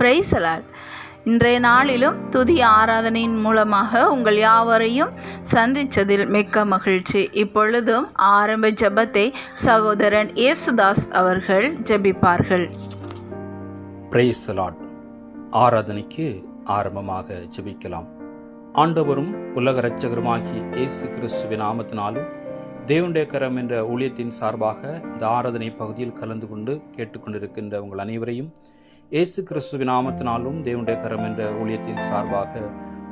பிரைசலாட் இன்றைய நாளிலும் துதி ஆராதனையின் மூலமாக உங்கள் யாவரையும் சந்தித்ததில் மிக்க மகிழ்ச்சி. இப்பொழுதும் ஆரம்ப ஜெபத்தை சகோதரன் இயேசுதாஸ் அவர்கள் ஜெபிப்பார்கள். பிரைஸ் லார்ட் ஆராதனைக்கு ஆரம்பமாக ஜெபிக்கலாம். ஆண்டவரும் உலக இரட்சகருமாகி இயேசு கிறிஸ்துவின் நாமத்தினாலும் தேவனுடைய கரம் என்ற ஊழியத்தின் சார்பாக இந்த ஆராதனை பகுதியில் கலந்து கொண்டு கேட்டுக்கொண்டிருக்கின்ற உங்கள் அனைவரையும் இயேசு கிறிஸ்துவ நாமத்தினாலும் தேவனுடைய கரம் என்ற ஊழியத்தின் சார்பாக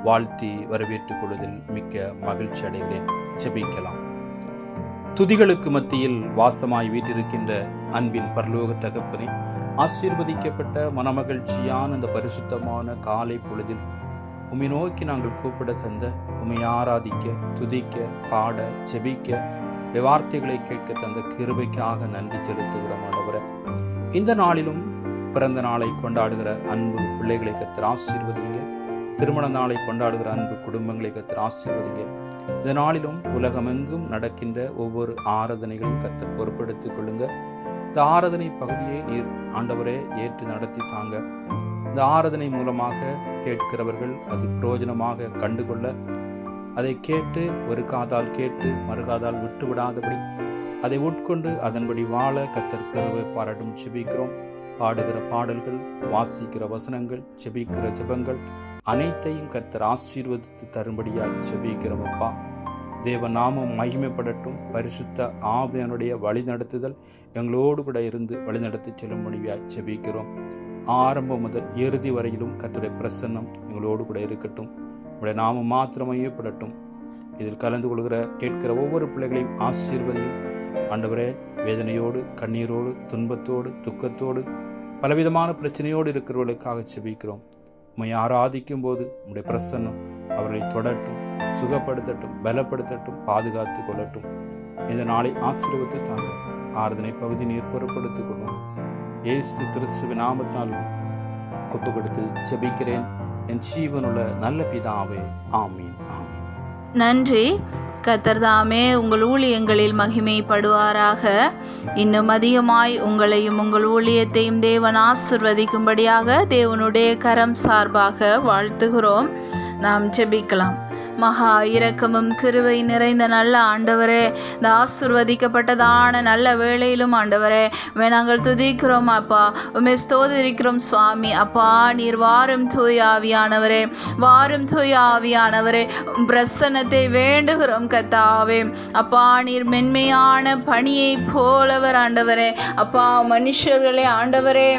வாழ்த்தி வரவேற்றுக் கொள்வதில் மிக்க மகிழ்ச்சி அடைகிறேன். ஜெபிக்கலாம். துதிகளுக்கு மத்தியில் வாசமாய் வீட்டிருக்கின்ற அன்பின் பரலோக தகப்பனை ஆசீர்வதிக்கப்பட்ட மனமகிழ்ச்சியான இந்த பரிசுத்தமான காலை பொழுதில் உமை நோக்கி நாங்கள் கூப்பிட தந்த உமை ஆராதிக்க துதிக்க பாட ஜெபிக்க வார்த்தைகளை கேட்க தந்த கிருபைக்காக நன்றி செலுத்துகிறோம் ஆண்டவரை. இந்த நாளிலும் பிறந்த நாளை கொண்டாடுகிற அன்பு பிள்ளைகளை கத்தர் ஆசீர்வதிங்க. திருமண நாளை கொண்டாடுகிற அன்பு குடும்பங்களை கத்தர் ஆசீர்வதிங்க. இந்த நாளிலும் உலகமெங்கும் நடக்கின்ற ஒவ்வொரு ஆராதனைகளும் கத்தர் பொறுப்பெடுத்துக் கொள்ளுங்க. இந்த ஆராதனை பகுதியை நீர் ஆண்டவரே ஏற்று நடத்தி தாங்க. இந்த ஆராதனை மூலமாக கேட்கிறவர்கள் அது பிரயோஜனமாக கண்டுகொள்ள அதை கேட்டு ஒரு காதால் கேட்டு மறுகாதால் விட்டு விடாதபடி அதை உட்கொண்டு அதன்படி வாழ கத்தர் கருவை பாராட்டும் செபிக்கிறோம் பாடுகிற பாடல்கள் வாசிக்கிற வசனங்கள் செபிக்கிற ஜெபங்கள் அனைத்தையும் கர்த்தர் ஆசீர்வதித்து தரும்படியாய் செபிக்கிறோம் அப்பா தேவ நாமம் மகிமைப்படட்டும். பரிசுத்த ஆவியனுடைய வழிநடத்துதல் எங்களோடு கூட இருந்து வழிநடத்தி செல்லும்படியாய் செபிக்கிறோம் ஆரம்பம் முதல் இறுதி வரையிலும் கர்த்தருடைய பிரசன்னம் எங்களோடு கூட இருக்கட்டும். உங்களுடைய நாமம் மாத்திரமையப்படட்டும் இதில் கலந்து கொள்கிற கேட்கிற ஒவ்வொரு பிள்ளைகளையும் ஆசீர்வதியும் ஆண்டவரே வேதனையோடு கண்ணீரோடு துன்பத்தோடு துக்கத்தோடு பலவிதமான பிரச்சனையோடு இருக்கிறவர்களுக்காக செபிக்கிறோம். உண்மை ஆராதிக்கும் போது உம்முடைய பிரசன்னம் அவர்களை தொடட்டும் சுகப்படுத்தட்டும் பலப்படுத்தட்டும் பாதுகாத்து கொள்ளட்டும். இந்த நாளை ஆசீர்வத்து தாங்க ஆராதனை பகுதி நீர் பொருட்படுத்திக் கொள்ளும் இயேசு கிறிஸ்துவின் நாமத்தினால் ஒப்பு கொடுத்து செபிக்கிறேன். என் ஜீவனுள்ள நல்ல பிதாவே ஆமீன் ஆமீன். நன்றி. கத்தர்தாமே உங்கள் ஊழியங்களில் மகிமைப்படுவாராக. இன்னும் அதிகமாய் உங்களையும் உங்கள் ஊழியத்தையும் தேவன் ஆசிர்வதிக்கும்படியாக தேவனுடைய கரம் சார்பாக வாழ்த்துகிறோம். நாம் ஜெபிக்கலாம். மகா இரக்கமும் கிருவை நிறைந்த நல்ல ஆண்டவரே. இந்த ஆசிர்வதிக்கப்பட்டதான நல்ல வேளையிலும் ஆண்டவரே நாங்கள் துதிக்கிறோம் அப்பா. உண்மை ஸ்தோதரிக்கிறோம் சுவாமி. அப்பா நீர் வாரும் தூய் ஆவியானவரே வாரும் தூய் ஆவியானவரே. பிரசன்னத்தை வேண்டுகிறோம் கத்தாவே. அப்பா நீர் மென்மையான பணியை போலவர் ஆண்டவரே. அப்பா மனுஷர்களே ஆண்டவரே.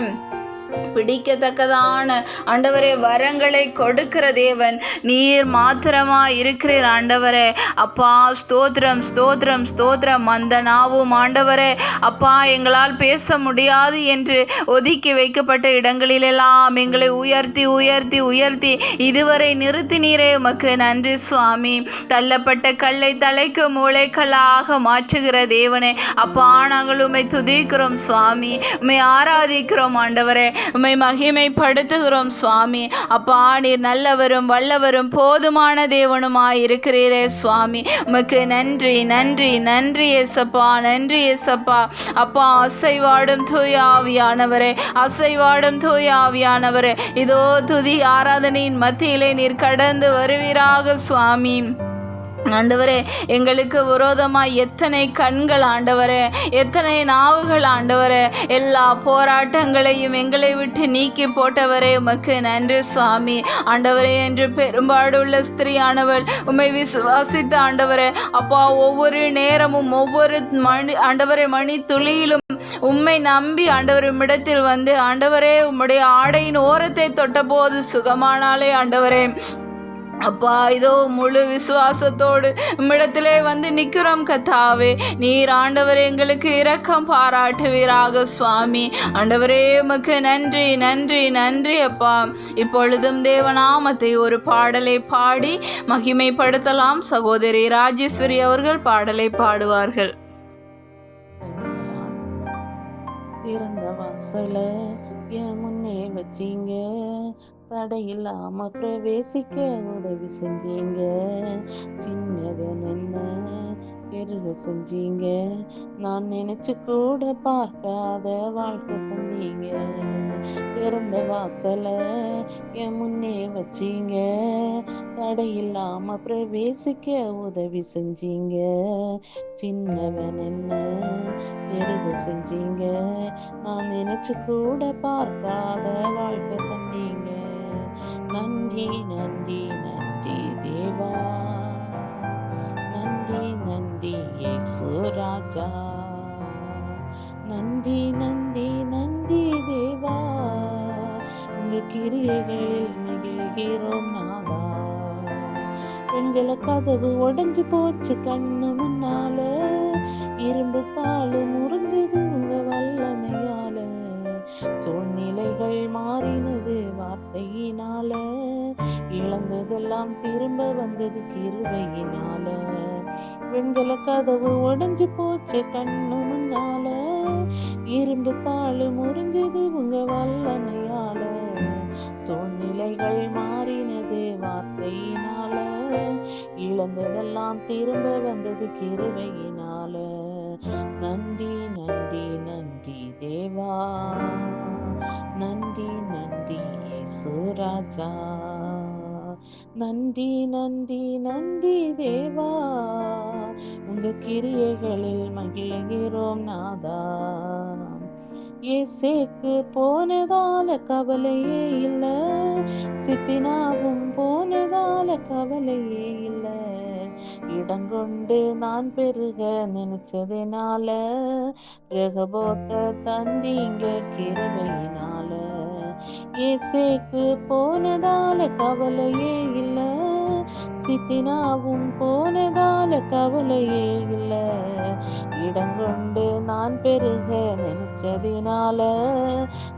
பிடிக்கத்தக்கதான ஆண்டவரே வரங்களை கொடுக்கிற தேவன். நீர் மாத்திரமா இருக்கிறீர் ஆண்டவரே. அப்பா ஸ்தோத்திரம் ஸ்தோத்திரம் ஸ்தோத்திரம். அந்த நாவும் ஆண்டவரே. அப்பா எங்களால் பேச முடியாது என்று ஒதுக்கி வைக்கப்பட்ட இடங்களிலெல்லாம் எங்களை உயர்த்தி உயர்த்தி உயர்த்தி இதுவரை நிறுத்தினீரே. உமக்கு நன்றி சுவாமி. தள்ளப்பட்ட கல்லை தலைக்கு மூளைக்கல்லாக மாற்றுகிற தேவனே. அப்பா நாங்கள் உமை துதிக்கிறோம் சுவாமி. உமை ஆராதிக்கிறோம் ஆண்டவரே. உம்மை மகிமைப்படுத்துகிறோம் சுவாமி. அப்பா நீர் நல்லவரும் வல்லவரும் போதுமான தேவனுமாய் இருக்கிறீரே சுவாமி. உமக்கு நன்றி நன்றி நன்றி ஏசப்பா நன்றி ஏசப்பா அப்பா அசைவாடும் தூய ஆவியானவரே அசைவாடும் தூய ஆவியானவரே. இதோ துதி ஆராதனையின் மத்தியிலே நீர் கடந்து வருவீராக சுவாமி. ஆண்டவரே எங்களுக்கு விரோதமாக எத்தனை கண்கள் ஆண்டவரே எத்தனை நாவுகள் ஆண்டவரே எல்லா போராட்டங்களையும் எங்களை விட்டு நீக்கி போட்டவரே உமக்கு நன்றி சுவாமி. ஆண்டவரே என்று பெரும்பாடுள்ள ஸ்திரீயானவள் உம்மை விசுவாசித்த ஆண்டவரே அப்பா ஒவ்வொரு நேரமும் ஒவ்வொரு மணி ஆண்டவரே மணி துளியிலும் உம்மை நம்பி ஆண்டவர் உம்மிடத்தில் வந்து ஆண்டவரே உம்முடைய ஆடையின் ஓரத்தை தொட்டபோது சுகமானாலே ஆண்டவரே. அப்பா இதோ முழு விசுவாசத்தோடு உம்மிடத்திலே வந்து நிற்கிறோம் கத்தாவே நீர் ஆண்டவர் எங்களுக்கு இரக்கம் பாராட்டுவீராக சுவாமி. ஆண்டவரே உமக்கு நன்றி நன்றி நன்றி அப்பா. இப்பொழுதும் தேவநாமத்தை ஒரு பாடலை பாடி மகிமைப்படுத்தலாம். சகோதரி ராஜேஸ்வரி அவர்கள் பாடலை பாடுவார்கள். திறந்த வாசல முன்னே வச்சிங்க. தடையில்லாம பிரவேசிக்க உதவி செஞ்சீங்க. சின்னவன் என்ன பெருக செஞ்சீங்க? நான் நினைச்சு கூட பார்க்காத வாழ்க்கை தந்தீங்க. திறந்த வாசல என் முன்னே வச்சீங்க. தடையில்லாம பிரவேசிக்க உதவி செஞ்சீங்க. சின்னவன் என்ன பெருக செஞ்சீங்க? நான் நினைச்சு கூட பார்க்காத வாழ்க்கை தந்தீங்க. நன்றி நன்றி நன்றி தேவா. நன்றி நன்றி இயேசு ராஜா. நன்றி நன்றி நன்றி தேவா. உங்க கிரியைகளில் மகிழ்கிறோம் நாதா. எங்களை கதவு உடஞ்சு போச்சு கண்ணு முன்னால. இரும்பு தாளு முறிஞ்சது உங்க வல்லமையால. சூழ்நிலைகள் மாறின வார்த்தையினால இழந்ததெல்லாம் திரும்ப வந்தது கிருபையினால. வெண்கல கதவு உடைஞ்சு போச்சு கண்ணு முன்னால. இரும்பு தாழு முறிஞ்சது உங்க வல்லமையால. சூழ்நிலைகள் மாறினது வார்த்தையினால. இழந்ததெல்லாம் திரும்ப வந்தது கிருபையினால. நன்றி. ராஜா. நன்றி நன்றி நன்றி தேவா. உங்க கிரியைகளில் மகிழ்கிறோம் நாதா. இயேசுக்கு போனதால கவலையே இல்ல. சித்தினாவும் போனதால கவலையே இல்ல. இடங்கொண்டு நான் பெருக நினைச்சதுனால ரகபோத்த தந்தீங்க கிருபையினால. ஏசேக்கு போனதால கவலையே இல்ல. சித்தினாவும் போனதால கவலையே இல்ல. இடங்கொண்டு நான் பெருக நினைச்சதினால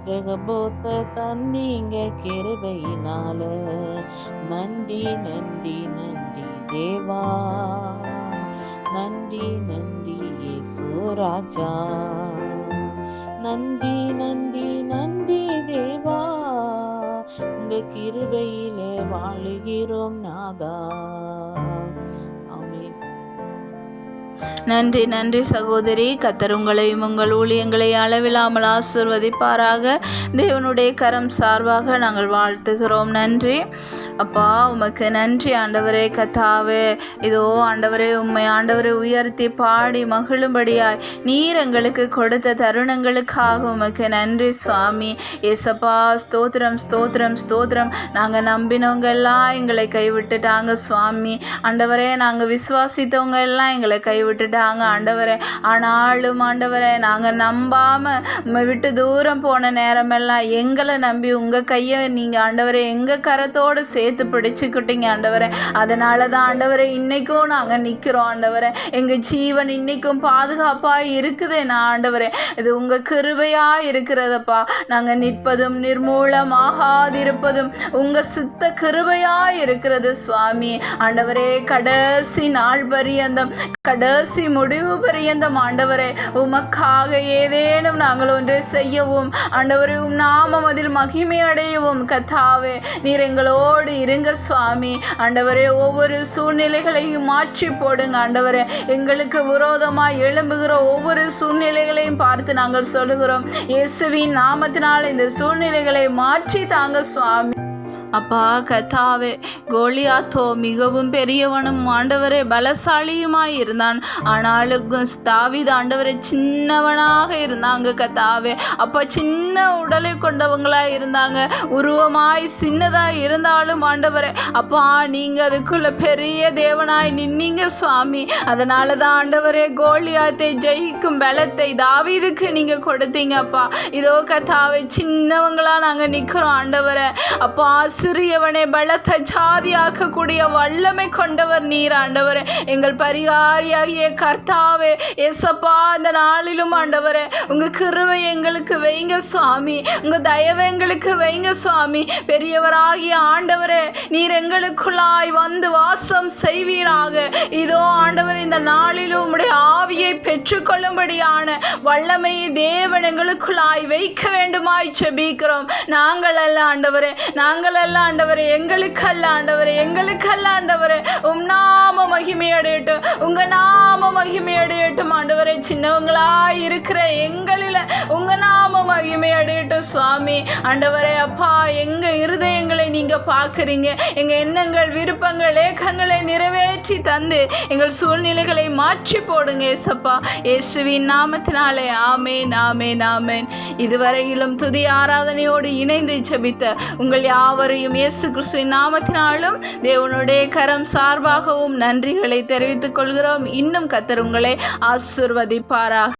ரகபோத்த தந்தீங்க கிருபையினால. நன்றி நன்றி நன்றி தேவா. நன்றி நன்றி இயேசு ராஜா. நன்றி நன்றி நன்றி தேவா. உங்க கிருபையிலே வாழுகிறோம் நாதா. நன்றி நன்றி சகோதரி. கத்தர் உங்களையும் உங்கள் ஊழியங்களை அளவில்லாமல் ஆசிர்வதிப்பாராக. தேவனுடைய கரம் சார்பாக நாங்கள் வாழ்த்துகிறோம். நன்றி. அப்பா உமக்கு நன்றி ஆண்டவரே கத்தாவே. இதோ ஆண்டவரே உண்மை ஆண்டவரை உயர்த்தி பாடி மகிழும்படியாய் நீர் எங்களுக்கு கொடுத்த தருணங்களுக்காக உமக்கு நன்றி சுவாமி. ஏசப்பா ஸ்தோத்திரம் ஸ்தோத்திரம் ஸ்தோத்திரம். நாங்கள் நம்பினவங்க எல்லாம் எங்களை கைவிட்டுட்டாங்க சுவாமி. ஆண்டவரே நாங்கள் விசுவாசித்தவங்க எல்லாம் எங்களை கைவிட்டு விட்டுட்டாங்க ஆண்டவரே ஆனாலும் ஆண்டவரே நாங்கள் நம்பாம விட்டு தூரம் போன நேரமெல்லாம் எங்களை நம்பி உங்கள் கையை நீங்கள் ஆண்டவரே எங்கள் கரத்தோடு சேர்த்து பிடிச்சுக்கிட்டீங்க ஆண்டவரே. அதனால தான் ஆண்டவரே இன்னைக்கும் நாங்கள் நிற்கிறோம் ஆண்டவரே. எங்கள் ஜீவன் இன்னைக்கும் பாதுகாப்பாக இருக்குதே நான் ஆண்டவரே. இது உங்கள் கிருபையாக இருக்கிறதப்பா. நாங்கள் நிற்பதும் நிர்மூலமாகாதிருப்பதும் உங்கள் சித்த கிருபையாக இருக்கிறது சுவாமி. ஆண்டவரே கடைசி நாள் பரியந்தம் கடைசி முடிவு பரியந்தம் ஆண்டவரே உமக்காக ஏதேனும் நாங்கள் ஒன்றை செய்யவும் ஆண்டவரே உம் நாமம் அதில் மகிமை அடையவும் கத்தாவே நீர் எங்களோடு இருங்க சுவாமி. ஆண்டவரே ஒவ்வொரு சூழ்நிலைகளையும் மாற்றி போடுங்க ஆண்டவரே. எங்களுக்கு விரோதமாக எழும்புகிற ஒவ்வொரு சூழ்நிலைகளையும் பார்த்து நாங்கள் சொல்லுகிறோம். இயேசுவின் நாமத்தினால் இந்த சூழ்நிலைகளை மாற்றி தாங்க சுவாமி. அப்பா கத்தாவே கோலியாத்தோ மிகவும் பெரியவனும் ஆண்டவரே பலசாலியுமாய் இருந்தான். ஆனாலும் தாவீது ஆண்டவரே சின்னவனாக இருந்தாங்க கத்தாவே அப்பா சின்ன உடலை கொண்டவங்களாக இருந்தாங்க. உருவமாய் சின்னதாக இருந்தாலும் ஆண்டவரே அப்பா நீங்கள் அதுக்குள்ள பெரிய தேவனாய் நின்னீங்க சுவாமி. அதனால தான் ஆண்டவரே கோலியாத்தை ஜெயிக்கும் பலத்தை தாவிதுக்கு நீங்கள் கொடுத்தீங்க அப்பா. இதோ கத்தாவே சின்னவங்களா நாங்கள் நிற்கிறோம் ஆண்டவரே. அப்பா சிறியவனை பலத்த ஜாதியாக்கக்கூடிய வல்லமை கொண்டவர் நீர் ஆண்டவரே. எங்கள் பரிகாரியாகிய கர்த்தாவே எசப்பா அந்த நாளிலும் ஆண்டவரே உங்கள் கிருவை எங்களுக்கு வைங்க சுவாமி. உங்கள் தயவை எங்களுக்கு வைங்க சுவாமி. பெரியவராகிய ஆண்டவரே நீர் எங்களுக்குள்ளாய் வந்து வாசம் செய்வீராக. இதோ ஆண்டவர் இந்த நாளிலும் உம்முடைய ஆவியை பெற்றுக்கொள்ளும்படியான வல்லமையை தேவன் எங்களுக்குள்ளாய் வைக்க வேண்டுமாய் செபிக்கிறோம். நாங்கள் அல்ல ஆண்டவரே நாங்கள் அல்ல அல்ல ஆண்டவரே எங்களுக்கு அல்ல ஆண்டவரே எங்களுக்கு அல்ல ஆண்டவரே உம் நாம மகிமை அடையட்டும் உங்க நாம மகிமை அடையட்டும் ஆண்டவரே. சின்னவங்களா இருக்கிற எங்களில உங்க நாம மகிமை அடையட்டும் சுவாமி. ஆண்டவரே அப்பா எங்க இருதயங்களை நீங்க பார்க்குறீங்க. எங்க எண்ணங்கள் விருப்பங்கள் ஏக்கங்களை நிறைவேற்றி தந்து எங்கள் சூழ்நிலைகளை மாற்றி போடுங்க ஏசப்பா. இயேசுவின் நாமத்தினாலே ஆமேன் ஆமேன் ஆமேன். இதுவரையிலும் துதி ஆராதனையோடு இணைந்து ஜபித்த உங்கள் யாவரையும் இயேசு கிறிஸ்துவின் நாமத்தினாலும் தேவனுடைய கரம் சார்பாகவும் நன்றிகளை தெரிவித்துக் கொள்கிறோம். இன்னும் கத்தர் உங்களை ஆசிர்வதிப்பாராக.